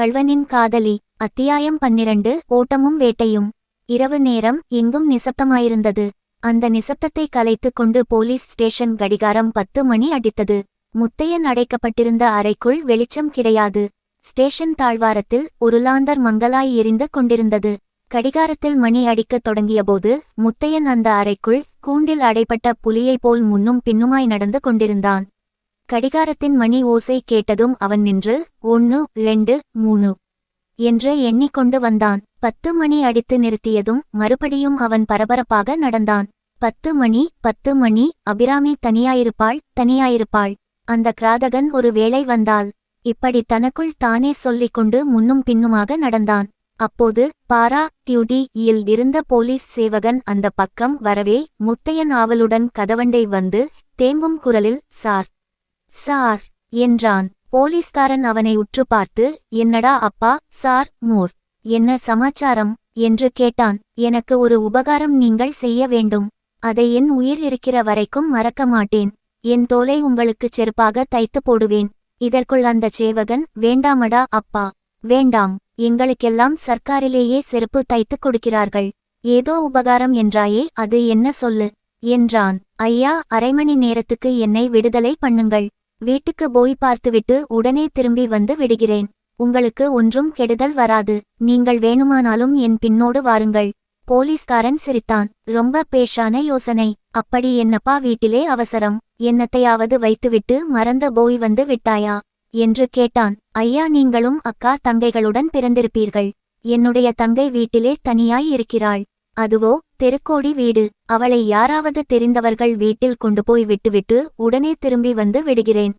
கள்வனின் காதலி. அத்தியாயம் பன்னிரண்டு. ஓட்டமும் வேட்டையும். இரவு நேரம் எங்கும் நிசப்தமாயிருந்தது. அந்த நிசப்தத்தை கலைத்துக் கொண்டு போலீஸ் ஸ்டேஷன் கடிகாரம் பத்து மணி அடித்தது. முத்தையன் அடைக்கப்பட்டிருந்த அறைக்குள் வெளிச்சம் கிடையாது. ஸ்டேஷன் தாழ்வாரத்தில் ஒரு லாந்தர் மங்கலாய் எரிந்து கொண்டிருந்தது. கடிகாரத்தில் மணி அடிக்கத் தொடங்கியபோது முத்தையன் அந்த அறைக்குள் கூண்டில் அடைப்பட்ட புலியைப் போல் முன்னும் பின்னுமாய் நடந்து கொண்டிருந்தான். கடிகாரத்தின் மணி ஓசை கேட்டதும் அவன் நின்று ஒன்னு ரெண்டு மூணு என்று எண்ணிக்கொண்டு வந்தான். பத்து மணி அடித்து நிறுத்தியதும் மறுபடியும் அவன் பரபரப்பாக நடந்தான். பத்து மணி பத்து மணி அபிராமி தனியாயிருப்பாள் தனியாயிருப்பாள். அந்த கிராதகன் ஒரு வேளை வந்தாள் இப்படி தனக்குள் தானே சொல்லிக் கொண்டு முன்னும் பின்னுமாக நடந்தான். அப்போது பாரா டியூடி யில் இருந்த போலீஸ் சேவகன் அந்த பக்கம் வரவே முத்தையன் ஆவலுடன் கதவண்டை வந்து தேம்பும் குரலில் சார் சார் என்றான். போலீஸ்காரன் அவனை உற்று பார்த்து என்னடா அப்பா சார் மூர் என்ன சமாச்சாரம்? என்று கேட்டான். எனக்கு ஒரு உபகாரம் நீங்கள் செய்ய வேண்டும். அதை என் உயிர் இருக்கிற வரைக்கும் மறக்க மாட்டேன். என் தோலை உங்களுக்குச் செருப்பாக தைத்து போடுவேன். இதற்குள் அந்த சேவகன் வேண்டாமடா அப்பா வேண்டாம். எங்களுக்கெல்லாம் சர்க்காரிலேயே செருப்பு தைத்துக் கொடுக்கிறார்கள். ஏதோ உபகாரம் என்றாயே அது என்ன சொல்லு? என்றான். ஐயா அரை மணி நேரத்துக்கு என்னை விடுதலை பண்ணுங்கள். வீட்டுக்கு போய் பார்த்துவிட்டு உடனே திரும்பி வந்து விடுகிறேன். உங்களுக்கு ஒன்றும் கெடுதல் வராது. நீங்கள் வேணுமானாலும் என் பின்னோடு வாருங்கள். போலீஸ்காரன் சிரித்தான். ரொம்ப பேஷான யோசனை. அப்படி என்னப்பா வீட்டிலே அவசரம்? என்னத்தையாவது வைத்துவிட்டு மறந்த போய் வந்து விட்டாயா? என்று கேட்டான். ஐயா நீங்களும் அக்கா தங்கைகளுடன் பிறந்திருப்பீர்கள். என்னுடைய தங்கை வீட்டிலே தனியாய் இருக்கிறாள். அதுவோ தெருக்கோடி வீடு. அவளை யாராவது தெரிந்தவர்கள் வீட்டில் கொண்டு போய் விட்டுவிட்டு உடனே திரும்பி வந்து விடுகிறேன்.